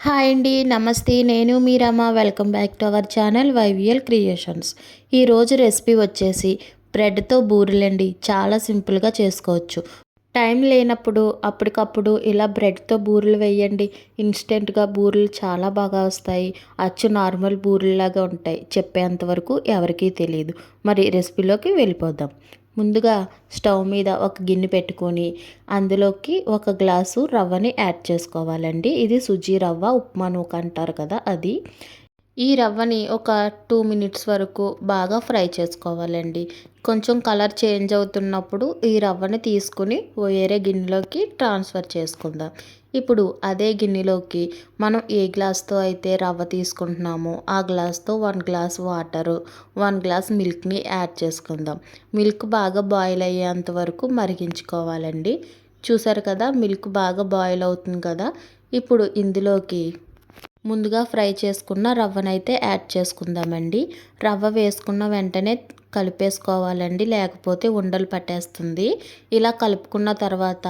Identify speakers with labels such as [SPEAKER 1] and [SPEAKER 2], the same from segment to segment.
[SPEAKER 1] Hi అండి నమస్తే. నేను మీ Rama welcome back to our channel YVL creations. ఈరోజు రెసిపీ వచ్చేసి బ్రెడ్తో బూరెలండి. చాలా సింపుల్గా చేసుకోవచ్చు. టైం లేనప్పుడు అప్పటికప్పుడు ఇలా బ్రెడ్తో బూరెలు వేయండి. ఇన్స్టెంట్గా బూరెలు చాలా బాగా వస్తాయి. అచ్చు నార్మల్ బూరెలాగా ఉంటాయి. చెప్పేంతవరకు ఎవరికీ తెలియదు మరి రెసిపీలోకి వెళ్ళిపోదాం. ముందుగా స్టవ్ మీద ఒక గిన్నె పెట్టుకొని అందులోకి ఒక గ్లాసు రవ్వని యాడ్ చేసుకోవాలండి. ఇది సుజీ రవ్వ ఉప్మా నూక అంటారు కదా అది. ఈ రవ్వని ఒక టూ మినిట్స్ వరకు బాగా ఫ్రై చేసుకోవాలండి. కొంచెం కలర్ చేంజ్ అవుతున్నప్పుడు ఈ రవ్వని తీసుకుని వేరే గిన్నెలోకి ట్రాన్స్ఫర్ చేసుకుందాం. ఇప్పుడు అదే గిన్నెలోకి మనం ఏ గ్లాస్తో అయితే రవ్వ తీసుకుంటున్నామో ఆ గ్లాస్తో one glass water one glass మిల్క్ని add చేసుకుందాం. మిల్క్ బాగా బాయిల్ అయ్యేంత వరకు మరిగించుకోవాలండి. చూసారు కదా మిల్క్ బాగా బాయిల్ అవుతుంది కదా. ఇప్పుడు ఇందులోకి ముందుగా ఫ్రై చేసుకున్న రవ్వనైతే యాడ్ చేసుకుందామండి. రవ్వ వేసుకున్న వెంటనే కలిపేసుకోవాలండి. లేకపోతే ఉండలు పట్టేస్తుంది. ఇలా కలుపుకున్న తర్వాత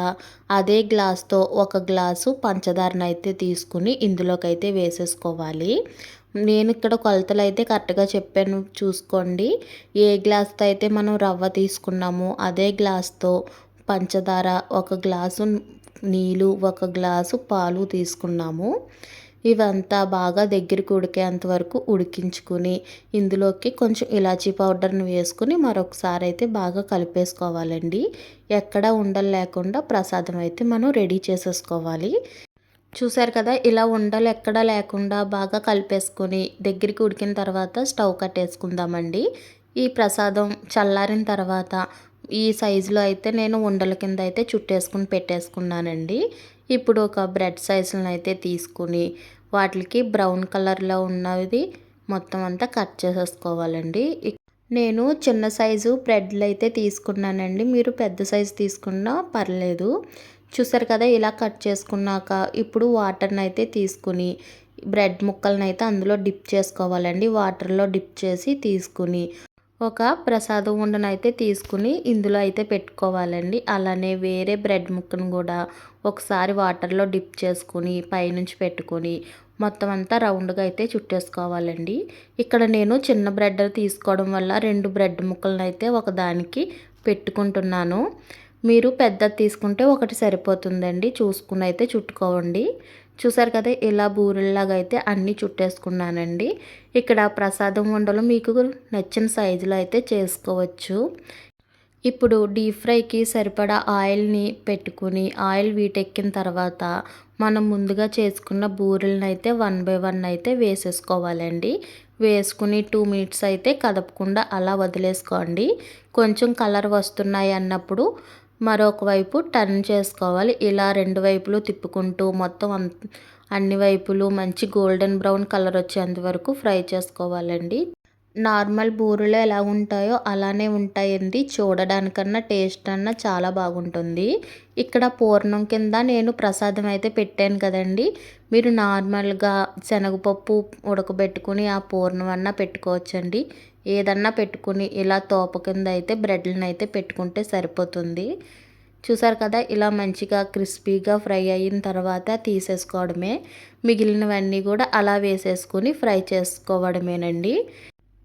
[SPEAKER 1] అదే గ్లాస్తో ఒక గ్లాసు పంచదారను అయితే తీసుకుని ఇందులోకైతే వేసేసుకోవాలి. నేను ఇక్కడ కొలతలు అయితే కరెక్ట్గా చెప్పాను చూసుకోండి. ఏ గ్లాస్తో అయితే మనం రవ్వ తీసుకున్నామో అదే గ్లాస్తో పంచదార ఒక గ్లాసు నీళ్ళు ఒక గ్లాసు పాలు తీసుకున్నాము. ఇవంతా బాగా దగ్గరికి ఉడికేంత వరకు ఉడికించుకుని ఇందులోకి కొంచెం ఇలాచీ పౌడర్ని వేసుకుని మరొకసారి అయితే బాగా కలిపేసుకోవాలండి. ఎక్కడ ఉండలు లేకుండా ప్రసాదం అయితే మనం రెడీ చేసేసుకోవాలి. చూసారు కదా ఇలా ఉండలు ఎక్కడ లేకుండా బాగా కలిపేసుకొని దగ్గరికి ఉడికిన తర్వాత స్టవ్ కట్టేసుకుందామండి. ఈ ప్రసాదం చల్లారిన తర్వాత ఈ సైజులో అయితే నేను ఉండల కింద అయితే చుట్టేసుకుని పెట్టేసుకున్నానండి. ఇప్పుడు ఒక బ్రెడ్ సైజులను అయితే తీసుకుని వాటికి బ్రౌన్ కలర్లో ఉన్నది మొత్తం అంతా కట్ చేసేసుకోవాలండి. నేను చిన్న సైజు బ్రెడ్లు అయితే తీసుకున్నానండి. మీరు పెద్ద సైజు తీసుకున్నా పర్లేదు. చూసారు కదా ఇలా కట్ చేసుకున్నాక ఇప్పుడు వాటర్ని అయితే తీసుకుని బ్రెడ్ ముక్కలను అయితే అందులో డిప్ చేసుకోవాలండి. వాటర్లో డిప్ చేసి తీసుకుని ఒక ప్రసాదం ఉండనైతే తీసుకుని ఇందులో అయితే పెట్టుకోవాలండి. అలానే వేరే బ్రెడ్ ముక్కను కూడా ఒకసారి వాటర్లో డిప్ చేసుకుని పైనుంచి పెట్టుకొని మొత్తం అంతా రౌండ్గా అయితే చుట్టేసుకోవాలండి. ఇక్కడ నేను చిన్న బ్రెడ్ తీసుకోవడం వల్ల రెండు బ్రెడ్ ముక్కలను అయితే ఒకదానికి పెట్టుకుంటున్నాను. మీరు పెద్దది తీసుకుంటే ఒకటి సరిపోతుందండి. చూసుకుని అయితే చుట్టుకోవండి చూసారు కదా ఇలా బూరెల్లాగా అయితే అన్నీ చుట్టేసుకున్నానండి. ఇక్కడ ప్రసాదం వండలు మీకు నచ్చిన సైజులో అయితే చేసుకోవచ్చు. ఇప్పుడు డీప్ ఫ్రైకి సరిపడా ఆయిల్ని పెట్టుకుని ఆయిల్ వీటెక్కిన తర్వాత మనం ముందుగా చేసుకున్న బూరెలను అయితే వన్ బై వన్ అయితే వేసేసుకోవాలండి. వేసుకుని టూ మినిట్స్ అయితే కదపకుండా అలా వదిలేసుకోండి. కొంచెం కలర్ వస్తున్నాయి అన్నప్పుడు మరొక వైపు టర్న్ చేసుకోవాలి. ఇలా రెండు వైపులు తిప్పుకుంటూ మొత్తం అన్ని వైపులు మంచి గోల్డెన్ బ్రౌన్ కలర్ వచ్చేంత వరకు ఫ్రై చేసుకోవాలండి. నార్మల్ బూరెలు ఎలా ఉంటాయో అలానే ఉంటాయండి. చూడడానికన్నా టేస్ట్ అన్న చాలా బాగుంటుంది. ఇక్కడ పూర్ణం కింద నేను ప్రసాదం అయితే పెట్టాను కదండి. మీరు నార్మల్గా శనగపప్పు ఉడకబెట్టుకుని ఆ పూర్ణం అన్న పెట్టుకోవచ్చండి. ఏదన్నా పెట్టుకుని ఇలా తోప కింద అయితే బ్రెడ్లను అయితే పెట్టుకుంటే సరిపోతుంది. చూసారు కదా ఇలా మంచిగా క్రిస్పీగా ఫ్రై అయిన తర్వాత తీసేసుకోవడమే. మిగిలినవన్నీ కూడా అలా వేసేసుకొని ఫ్రై చేసుకోవడమేనండి.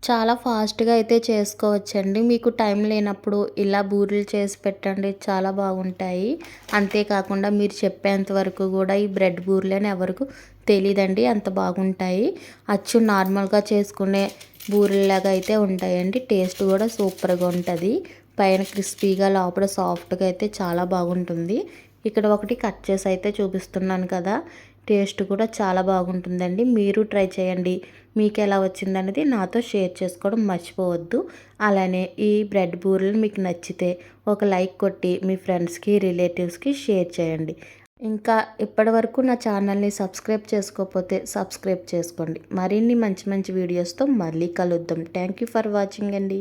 [SPEAKER 1] చాలా ఫాస్ట్గా అయితే చేసుకోవచ్చండి. మీకు టైం లేనప్పుడు ఇలా బూరెలు చేసి పెట్టండి చాలా బాగుంటాయి. అంతేకాకుండా మీరు చెప్పేంత వరకు కూడా ఈ బ్రెడ్ బూరెలు అని ఎవరికి తెలియదండి అంత బాగుంటాయి. అచ్చు నార్మల్గా చేసుకునే బూరెల్లాగా అయితే ఉంటాయండి. టేస్ట్ కూడా సూపర్గా ఉంటుంది. పైన క్రిస్పీగా లోపల సాఫ్ట్గా అయితే చాలా బాగుంటుంది. ఇక్కడ ఒకటి కట్ చేసి అయితే చూపిస్తున్నాను కదా. టేస్ట్ కూడా చాలా బాగుంటుందండి. మీరు ట్రై చేయండి. మీకు ఎలా వచ్చిందనేది నాతో షేర్ చేసుకోవడం మర్చిపోవద్దు. అలానే ఈ బ్రెడ్ బూరెలు మీకు నచ్చితే ఒక లైక్ కొట్టి మీ ఫ్రెండ్స్కి రిలేటివ్స్కి షేర్ చేయండి. ఇంకా ఇప్పటివరకు నా ఛానల్ని సబ్స్క్రైబ్ చేసుకోకపోతే సబ్స్క్రైబ్ చేసుకోండి. మరిన్ని మంచి మంచి వీడియోస్తో మళ్ళీ కలుద్దాం. థ్యాంక్ యూ ఫర్ వాచింగ్ అండి.